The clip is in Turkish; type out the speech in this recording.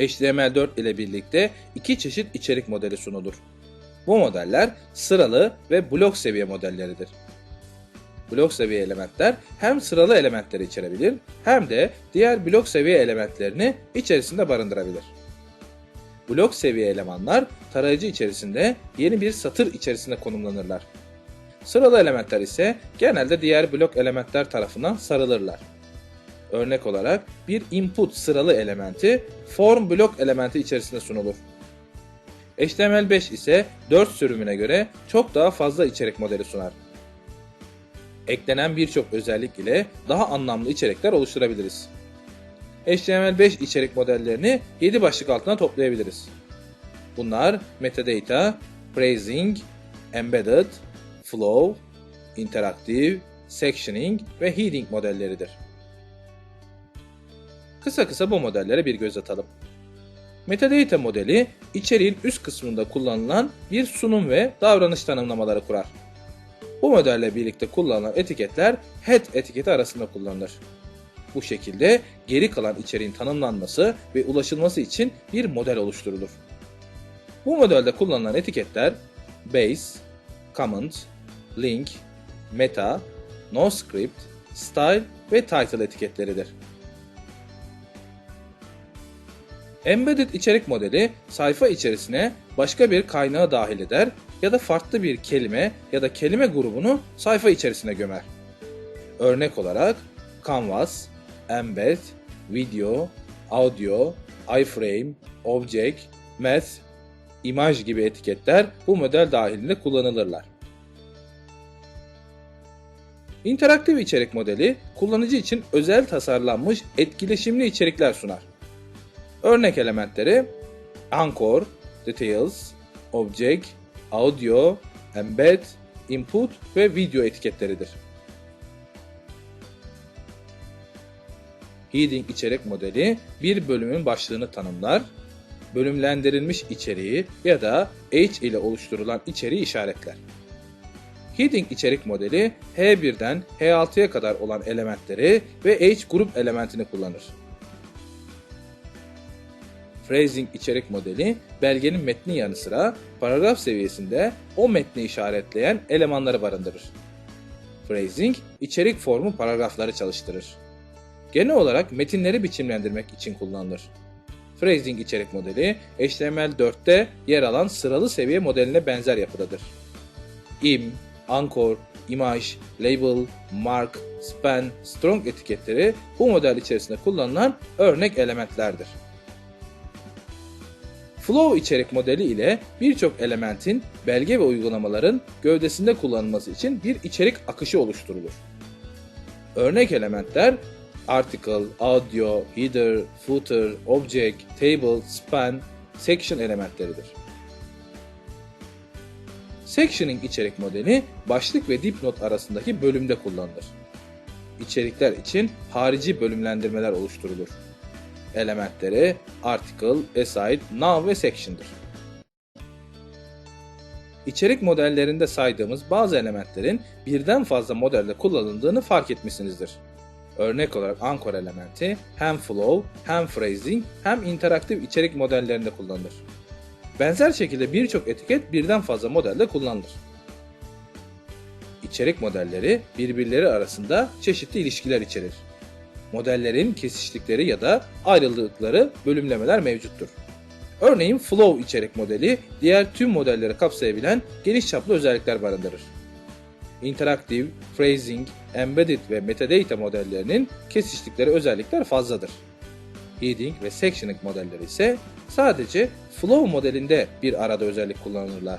HTML4 ile birlikte iki çeşit içerik modeli sunulur. Bu modeller sıralı ve blok seviye modelleridir. Blok seviye elementler hem sıralı elementleri içerebilir hem de diğer blok seviye elementlerini içerisinde barındırabilir. Blok seviye elemanlar tarayıcı içerisinde yeni bir satır içerisinde konumlanırlar. Sıralı elementler ise genelde diğer blok elementler tarafından sarılırlar. Örnek olarak bir input sıralı elementi form blok elementi içerisinde sunulur. HTML5 ise 4 sürümüne göre çok daha fazla içerik modeli sunar. Eklenen birçok özellik ile daha anlamlı içerikler oluşturabiliriz. HTML5 içerik modellerini 7 başlık altına toplayabiliriz. Bunlar metadata, phrasing, embedded, flow, interactive, sectioning ve heading modelleridir. Kısa kısa bu modellere bir göz atalım. Metadata modeli içeriğin üst kısmında kullanılan bir sunum ve davranış tanımlamaları kurar. Bu modelle birlikte kullanılan etiketler head etiketi arasında kullanılır. Bu şekilde geri kalan içeriğin tanımlanması ve ulaşılması için bir model oluşturulur. Bu modelde kullanılan etiketler base, comment, link, meta, noscript, style ve title etiketleridir. Embedded içerik modeli sayfa içerisine başka bir kaynağı dahil eder ya da farklı bir kelime ya da kelime grubunu sayfa içerisine gömer. Örnek olarak canvas, embed, video, audio, iframe, object, math, imaj gibi etiketler bu model dahilinde kullanılırlar. İnteraktif içerik modeli kullanıcı için özel tasarlanmış etkileşimli içerikler sunar. Örnek elementleri Anchor, Details, Object, Audio, Embed, Input ve Video etiketleridir. Heading içerik modeli bir bölümün başlığını tanımlar, bölümlendirilmiş içeriği ya da H ile oluşturulan içeriği işaretler. Heading içerik modeli H1'den H6'ya kadar olan elementleri ve H grup elementini kullanır. Phrasing içerik modeli belgenin metni yanı sıra paragraf seviyesinde o metni işaretleyen elemanları barındırır. Phrasing içerik formu paragrafları çalıştırır. Genel olarak metinleri biçimlendirmek için kullanılır. Phrasing içerik modeli HTML4'te yer alan sıralı seviye modeline benzer yapıdadır. Im, anchor, imaj, label, mark, span, strong etiketleri bu model içerisinde kullanılan örnek elementlerdir. Flow içerik modeli ile birçok elementin belge ve uygulamaların gövdesinde kullanılması için bir içerik akışı oluşturulur. Örnek elementler article, audio, header, footer, object, table, span, section elementleridir. Sectioning içerik modeli başlık ve dipnot arasındaki bölümde kullanılır. İçerikler için harici bölümlendirmeler oluşturulur. Elementleri article, aside, now ve section'dır. İçerik modellerinde saydığımız bazı elementlerin birden fazla modelde kullanıldığını fark etmişsinizdir. Örnek olarak anchor elementi hem flow, hem phrasing, hem interaktif içerik modellerinde kullanılır. Benzer şekilde birçok etiket birden fazla modelde kullanılır. İçerik modelleri birbirleri arasında çeşitli ilişkiler içerir. Modellerin kesiştikleri ya da ayrıldıkları bölümlemeler mevcuttur. Örneğin Flow içerik modeli diğer tüm modelleri kapsayabilen geniş çaplı özellikler barındırır. Interactive, Phrasing, Embedded ve Metadata modellerinin kesiştikleri özellikler fazladır. Heading ve Sectioning modelleri ise sadece Flow modelinde bir arada özellik kullanırlar.